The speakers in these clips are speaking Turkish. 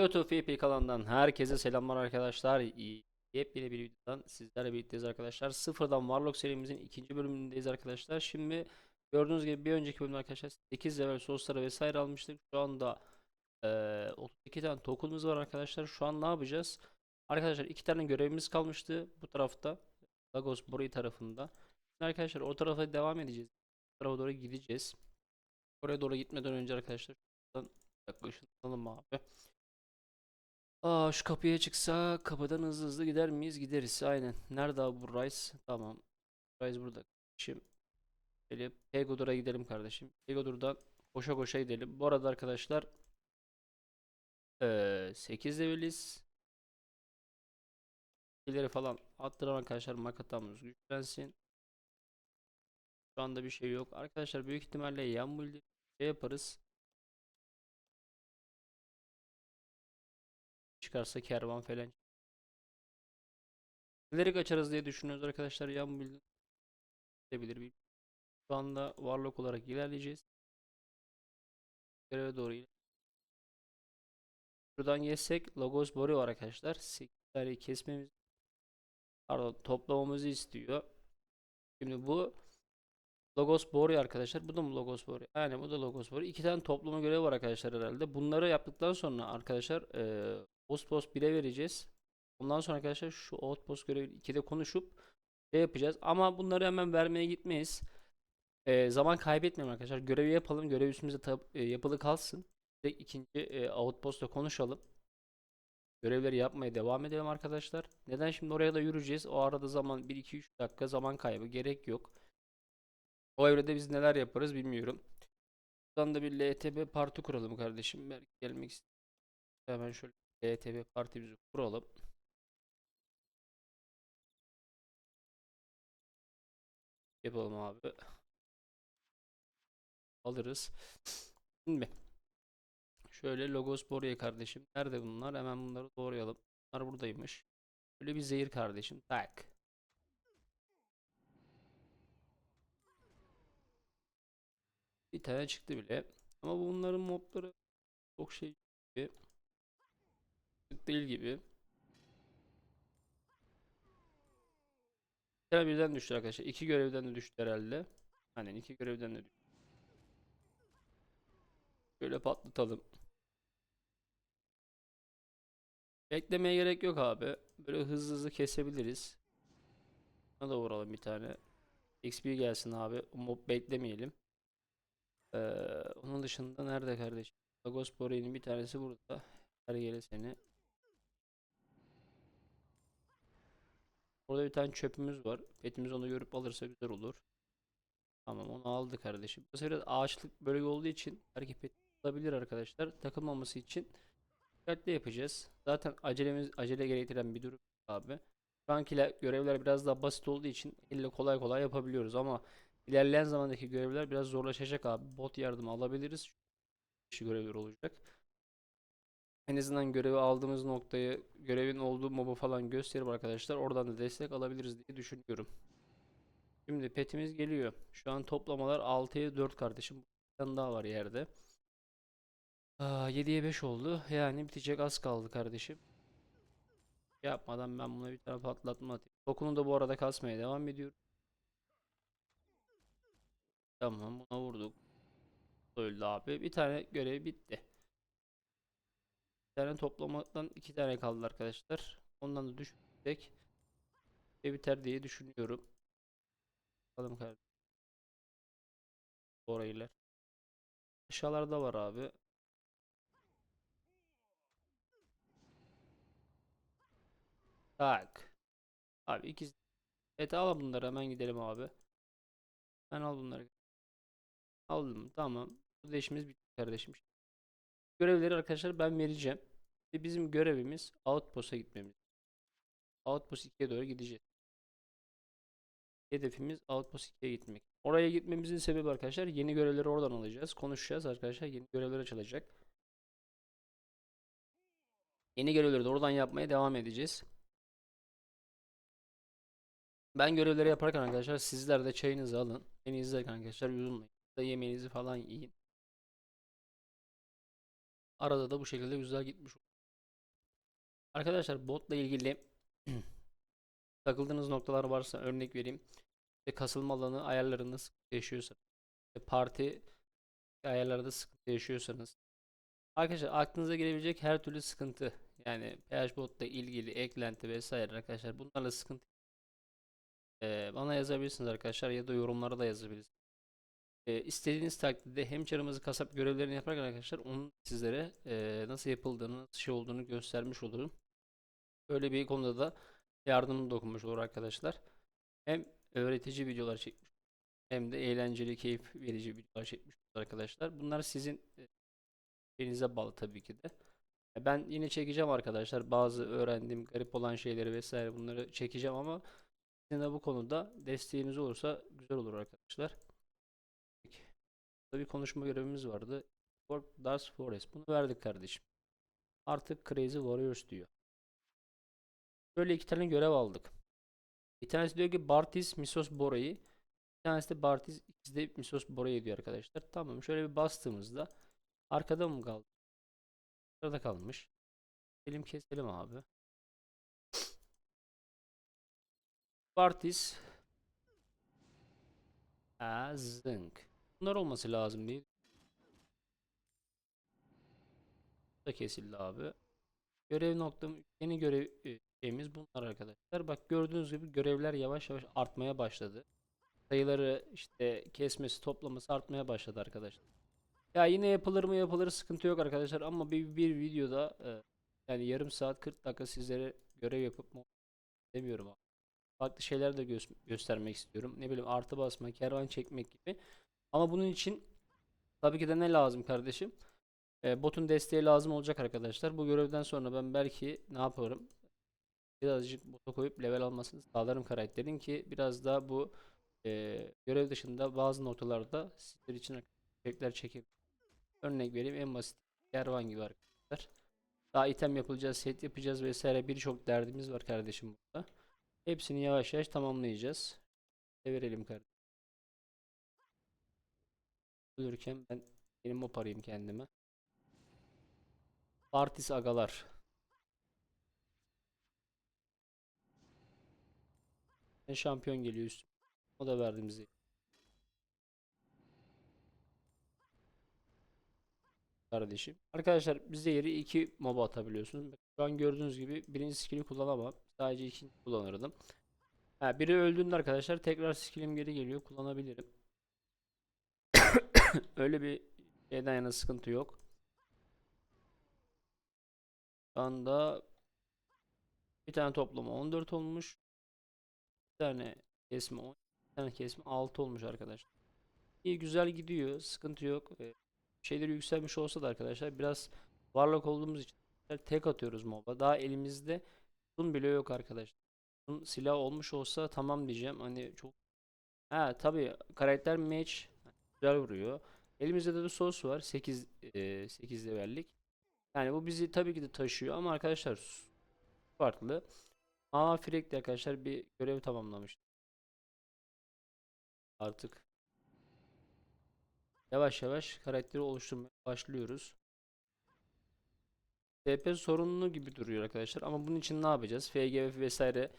YouTube VP kanalından herkese selamlar arkadaşlar. Yepyeni bir videodan sizlerle birlikteyiz arkadaşlar. Sıfırdan Warlock serimizin ikinci bölümündeyiz arkadaşlar. Şimdi gördüğünüz gibi bir önceki bölümde arkadaşlar 8 level sosları vesaire almıştık. Şu anda eee 32 tane token'ımız var arkadaşlar. Şu an ne yapacağız? Arkadaşlar iki tane görevimiz kalmıştı bu tarafta. Lagos Bori tarafında. Şimdi arkadaşlar o tarafa devam edeceğiz. O tarafa doğru gideceğiz. Oraya doğru gitmeden önce arkadaşlar şuradan bir dakika ışınlanalım abi. Aa şu kapıya çıksa kapıdan hızlı hızlı gider miyiz? Gideriz aynen. Nerede abi bu Rice? Tamam. Rice burada. Şimdi şöyle Pegodor'a gidelim kardeşim. Pegodor'dan koşa koşa gidelim. Bu arada arkadaşlar eee 8 leveliz. İleri falan attıran arkadaşlar makatamız güçlensin. Şu anda bir şey yok. Arkadaşlar büyük ihtimalle yan build şey yaparız. Çıkarsa kervan falan. Neleri kaçarız diye düşünüyoruz arkadaşlar. Yan build edebilir. Şu anda varlık olarak ilerleyeceğiz. Göreve doğru iler- Şuradan geçsek Logos Boru var arkadaşlar. 8 tane kesmemiz pardon toplamamızı istiyor. Şimdi bu Logos Boru arkadaşlar. Bu da mı Logos Boru? Yani bu da Logos Boru. İki tane toplama görevi var arkadaşlar herhalde. Bunları yaptıktan sonra arkadaşlar eee Outpost 1'e vereceğiz. Ondan sonra arkadaşlar şu Outpost görevi 2'de konuşup şey yapacağız. Ama bunları hemen vermeye gitmeyiz. Eee, zaman kaybetmeyelim arkadaşlar. Görevi yapalım. Görev üstümüzde e, yapılı kalsın. Direkt ikinci e, Outpost'ta konuşalım. Görevleri yapmaya devam edelim arkadaşlar. Neden şimdi oraya da yürüyeceğiz? O arada zaman 1-2-3 dakika zaman kaybı gerek yok. O evrede biz neler yaparız bilmiyorum. Buradan da bir LTB parti kuralım kardeşim. Belki gelmek ister. Hemen şöyle LTB partimizi kuralım. Yapalım abi. Alırız. Şimdi şöyle Logos Boruya kardeşim. Nerede bunlar? Hemen bunları doğrayalım. Bunlar buradaymış. Böyle bir zehir kardeşim. Tak. Bir tane çıktı bile. Ama bunların mobları çok şey gibi. Değil gibi. Bir birden düştü arkadaşlar. İki görevden de düştü herhalde. Aynen iki görevden de düştü. Şöyle patlatalım. Beklemeye gerek yok abi. Böyle hızlı hızlı kesebiliriz. Buna da vuralım bir tane. XP gelsin abi. Mob beklemeyelim. Ee, onun dışında nerede kardeşim? Lagos Bore'nin bir tanesi burada. Her yere seni. Orada bir tane çöpümüz var. Petimiz onu görüp alırsa güzel olur. Tamam onu aldı kardeşim. Bu sefer ağaçlık bölge olduğu için belki pet olabilir arkadaşlar. Takılmaması için dikkatli yapacağız. Zaten acelemiz acele gerektiren bir durum abi. Şu ankiler görevler biraz daha basit olduğu için elle kolay kolay yapabiliyoruz ama ilerleyen zamandaki görevler biraz zorlaşacak abi. Bot yardımı alabiliriz. Şu görevler olacak. En azından görevi aldığımız noktayı, görevin olduğu mobu falan gösterip arkadaşlar oradan da destek alabiliriz diye düşünüyorum. Şimdi petimiz geliyor. Şu an toplamalar 6'ya 4 kardeşim. Bir daha var yerde. Aa, 7'ye 5 oldu. Yani bitecek az kaldı kardeşim. Yapmadan ben buna bir tane patlatma atayım. Tokunu da bu arada kasmaya devam ediyorum. Tamam buna vurduk. Öldü abi. Bir tane görev bitti. Tane toplamaktan iki tane kaldı arkadaşlar. Ondan da düşürsek ve biter diye düşünüyorum. Bakalım kardeşim. Orayılar. Aşağılarda var abi. Tak. Abi ikisi. Evet al bunları hemen gidelim abi. Ben al bunları. Aldım tamam. Bu da işimiz bitti kardeşim. Görevleri arkadaşlar ben vereceğim. Ve bizim görevimiz Outpost'a gitmemiz. Outpost 2'ye doğru gideceğiz. Hedefimiz Outpost 2'ye gitmek. Oraya gitmemizin sebebi arkadaşlar yeni görevleri oradan alacağız. Konuşacağız arkadaşlar. Yeni görevler açılacak. Yeni görevleri de oradan yapmaya devam edeceğiz. Ben görevleri yaparken arkadaşlar sizler de çayınızı alın. Beni izlerken arkadaşlar üzülmeyin. Da yemeğinizi falan yiyin. Arada da bu şekilde güzel gitmiş. Arkadaşlar botla ilgili takıldığınız noktalar varsa örnek vereyim. İşte kasılma alanı ayarlarında sıkıntı yaşıyorsanız, işte parti ayarlarda sıkıntı yaşıyorsanız, arkadaşlar aklınıza gelebilecek her türlü sıkıntı yani PH botla ilgili eklenti vesaire arkadaşlar bunlarla sıkıntı Ee, bana yazabilirsiniz arkadaşlar ya da yorumlara da yazabilirsiniz. Ee, istediğiniz takdirde hem çarımızı kasap görevlerini yaparken arkadaşlar onun sizlere e, nasıl yapıldığını, nasıl şey olduğunu göstermiş olurum. Böyle bir konuda da yardımım dokunmuş olur arkadaşlar. Hem öğretici videolar çekmiş hem de eğlenceli, keyif verici videolar çekmiş arkadaşlar. Bunlar sizin e, elinize bağlı tabii ki de. E, Ben yine çekeceğim arkadaşlar. Bazı öğrendiğim garip olan şeyleri vesaire bunları çekeceğim ama de bu konuda desteğiniz olursa güzel olur arkadaşlar. Burada bir konuşma görevimiz vardı. For Dark Forest. Bunu verdik kardeşim. Artık Crazy Warriors diyor. Böyle iki tane görev aldık. Bir tanesi diyor ki Bartis Misos Bora'yı. Bir tanesi de Bartis ikisi de Misos Bora'yı diyor arkadaşlar. Tamam şöyle bir bastığımızda arkada mı kaldı? Arkada kalmış. Elim keselim abi. Bartis Azink. Bunlar olması lazım değil. Da kesildi abi. Görev noktam yeni görev e, şeyimiz bunlar arkadaşlar. Bak gördüğünüz gibi görevler yavaş yavaş artmaya başladı. Sayıları işte kesmesi, toplaması artmaya başladı arkadaşlar. Ya yine yapılır mı yapılır sıkıntı yok arkadaşlar ama bir, bir videoda e, yani yarım saat 40 dakika sizlere görev yapıp demiyorum abi. Farklı şeyler de göz- göstermek istiyorum. Ne bileyim artı basma, kervan çekmek gibi. Ama bunun için tabii ki de ne lazım kardeşim? E, botun desteği lazım olacak arkadaşlar. Bu görevden sonra ben belki ne yaparım? Birazcık bota koyup level almasını sağlarım karakterin ki biraz daha bu e, görev dışında bazı noktalarda sizler için içerikler çekip örnek vereyim en basit kervan gibi arkadaşlar. Daha item yapılacağız, set yapacağız vesaire birçok derdimiz var kardeşim burada. Hepsini yavaş yavaş tamamlayacağız. Verelim kardeşim. Ölürken ben benim mop arayayım kendime. Artis agalar. Ne şampiyon geliyor üstüme. O da verdiğimizi. Kardeşim. Arkadaşlar bize yeri iki mob atabiliyorsunuz. Şu an gördüğünüz gibi birinci skill'i kullanamam. Sadece ikinci kullanırdım. Ha, biri öldüğünde arkadaşlar tekrar skill'im geri geliyor. Kullanabilirim. Öyle bir şeyden yana sıkıntı yok. Şu anda bir tane toplama 14 olmuş. Bir tane kesme 10, bir tane kesme 6 olmuş arkadaşlar. İyi güzel gidiyor. Sıkıntı yok. Ee, şeyleri yükselmiş olsa da arkadaşlar biraz varlık olduğumuz için tek atıyoruz moba. Daha elimizde bunun bile yok arkadaşlar. Bunun silah olmuş olsa tamam diyeceğim. Hani çok Ha tabii karakter match güzel vuruyor. Elimizde de, de sos var. 8 e, 8 levellik. Yani bu bizi tabii ki de taşıyor ama arkadaşlar farklı. Aa Frek de arkadaşlar bir görev tamamlamış. Artık yavaş yavaş karakteri oluşturmaya başlıyoruz. TP sorunlu gibi duruyor arkadaşlar ama bunun için ne yapacağız? FGF vesaire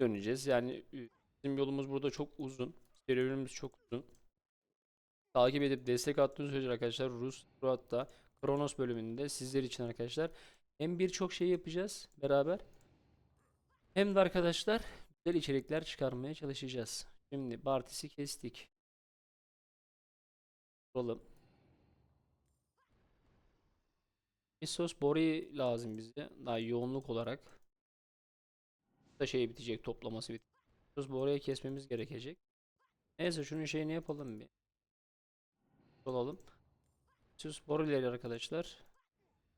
döneceğiz. Yani e, bizim yolumuz burada çok uzun. Serüvenimiz çok uzun. Takip edip destek attığınız sürece arkadaşlar Rus hatta Kronos bölümünde sizler için arkadaşlar hem birçok şey yapacağız beraber hem de arkadaşlar güzel içerikler çıkarmaya çalışacağız. Şimdi Bartis'i kestik. Oğlum. Isos Bori lazım bize. Daha yoğunluk olarak. Da şey bitecek toplaması bitecek. Isos Bori'yi kesmemiz gerekecek. Neyse şunun şeyini yapalım bir. Olalım. Isos Bori'leri arkadaşlar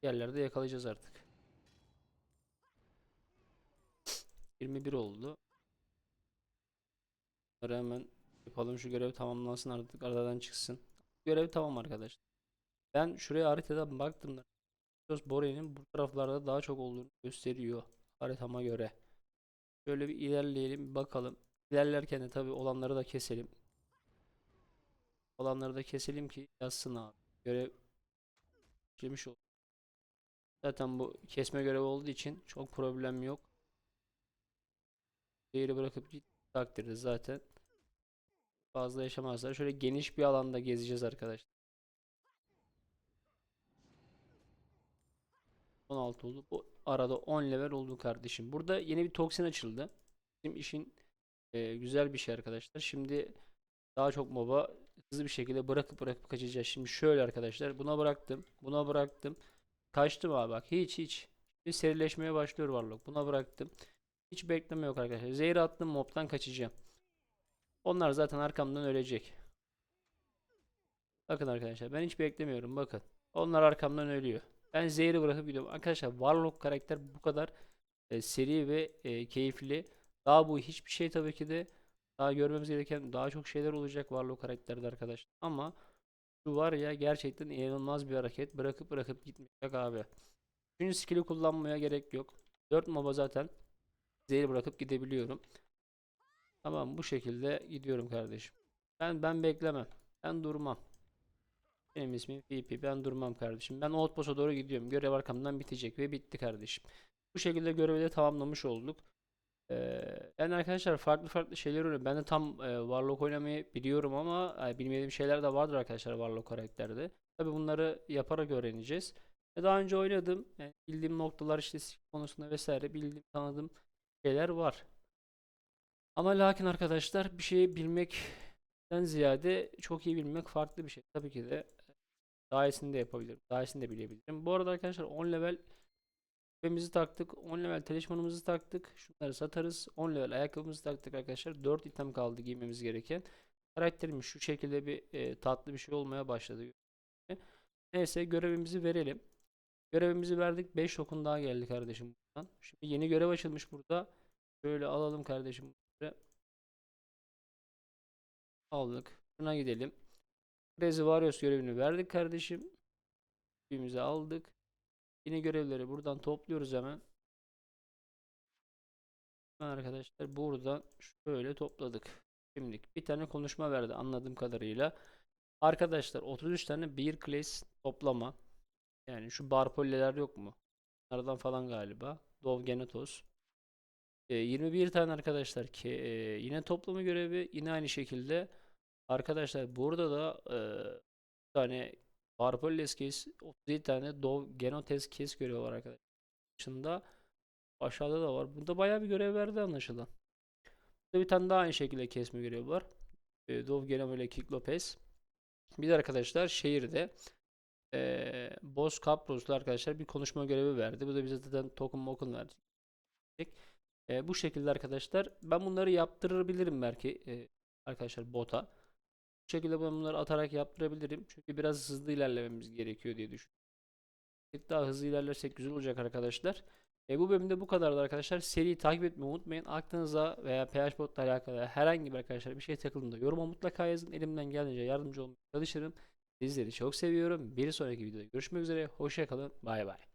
yerlerde yakalayacağız artık. 21 oldu. Bunları hemen yapalım şu görev tamamlansın artık aradan çıksın. Görev tamam arkadaşlar. Ben şuraya haritada baktım da Söz Bore'nin bu taraflarda daha çok olduğunu gösteriyor haritama göre. Şöyle bir ilerleyelim bakalım. İlerlerken de tabii olanları da keselim. Olanları da keselim ki yazsın abi. Görev işlemiş ol. Zaten bu kesme görevi olduğu için çok problem yok. Zehri bırakıp git takdirde zaten fazla yaşamazlar. Şöyle geniş bir alanda gezeceğiz arkadaşlar. 16 oldu. Bu arada 10 level oldu kardeşim. Burada yeni bir toksin açıldı. Bizim işin e, güzel bir şey arkadaşlar. Şimdi daha çok moba hızlı bir şekilde bırakıp bırakıp kaçacağız. Şimdi şöyle arkadaşlar. Buna bıraktım. Buna bıraktım. Kaçtım abi bak. Hiç hiç. Bir serileşmeye başlıyor varlık. Buna bıraktım. Hiç bekleme yok arkadaşlar. Zehir attım mobtan kaçacağım. Onlar zaten arkamdan ölecek. Bakın arkadaşlar ben hiç beklemiyorum bakın. Onlar arkamdan ölüyor. Ben zehri bırakıp gidiyorum. Arkadaşlar Warlock karakter bu kadar e, seri ve e, keyifli. Daha bu hiçbir şey tabii ki de daha görmemiz gereken daha çok şeyler olacak Warlock karakterde arkadaşlar. Ama şu var ya gerçekten inanılmaz bir hareket. Bırakıp bırakıp gitmeyecek abi. Üçüncü skill'i kullanmaya gerek yok. 4 moba zaten zehri bırakıp gidebiliyorum. Tamam bu şekilde gidiyorum kardeşim. Ben ben beklemem. Ben durmam. Benim ismim PP. Ben durmam kardeşim. Ben Outpost'a doğru gidiyorum. Görev arkamdan bitecek ve bitti kardeşim. Bu şekilde görevi de tamamlamış olduk. Yani arkadaşlar farklı farklı şeyler oluyor. Ben de tam e, Warlock oynamayı biliyorum ama e, bilmediğim şeyler de vardır arkadaşlar Warlock karakterde. Tabi bunları yaparak öğreneceğiz. Ve daha önce oynadım. Yani bildiğim noktalar işte konusunda vesaire bildiğim tanıdığım şeyler var. Ama lakin arkadaşlar bir şeyi bilmekten ziyade çok iyi bilmek farklı bir şey. Tabii ki de daha iyisini de yapabilirim. Daha iyisini de bilebilirim. Bu arada arkadaşlar 10 level küpemizi taktık. 10 level talismanımızı taktık. Şunları satarız. 10 level ayakkabımızı taktık arkadaşlar. 4 item kaldı giymemiz gereken. Karakterimiz şu şekilde bir e, tatlı bir şey olmaya başladı. Neyse görevimizi verelim. Görevimizi verdik. 5 token daha geldi kardeşim buradan. Şimdi yeni görev açılmış burada. Şöyle alalım kardeşim. Aldık. Şuna gidelim. Crazy Warriors görevini verdik kardeşim. Büyümüzü aldık. Yeni görevleri buradan topluyoruz hemen. Hemen Arkadaşlar buradan şöyle topladık. Şimdi bir tane konuşma verdi anladığım kadarıyla. Arkadaşlar 33 tane bir class toplama. Yani şu barpolleler yok mu? Bunlardan falan galiba. Dov Genetos. E, 21 tane arkadaşlar ki e, yine toplama görevi yine aynı şekilde. Arkadaşlar burada da e, tane Barpoles case 37 tane Dov Genotes case görevi var arkadaşlar. Dışında aşağıda da var. Bunda bayağı bir görev verdi anlaşılan. Burada bir tane daha aynı şekilde kesme görevi var. E, Dov Genomele Kick Lopez. Bir de arkadaşlar şehirde e, Boss Capros'la arkadaşlar bir konuşma görevi verdi. Bu da bize zaten token mokun verecek. E, bu şekilde arkadaşlar ben bunları yaptırabilirim belki e, arkadaşlar bota. Bu şekilde bunları atarak yaptırabilirim. Çünkü biraz hızlı ilerlememiz gerekiyor diye düşünüyorum. Daha hızlı ilerlersek güzel olacak arkadaşlar. E, bu bölümde bu kadardı arkadaşlar. Seriyi takip etmeyi unutmayın. Aklınıza veya PHBot'la alakalı herhangi bir arkadaşlar bir şey takıldığında yoruma mutlaka yazın. Elimden geldiğince yardımcı olmaya çalışırım. Sizleri çok seviyorum. Bir sonraki videoda görüşmek üzere. Hoşçakalın. Bay bay.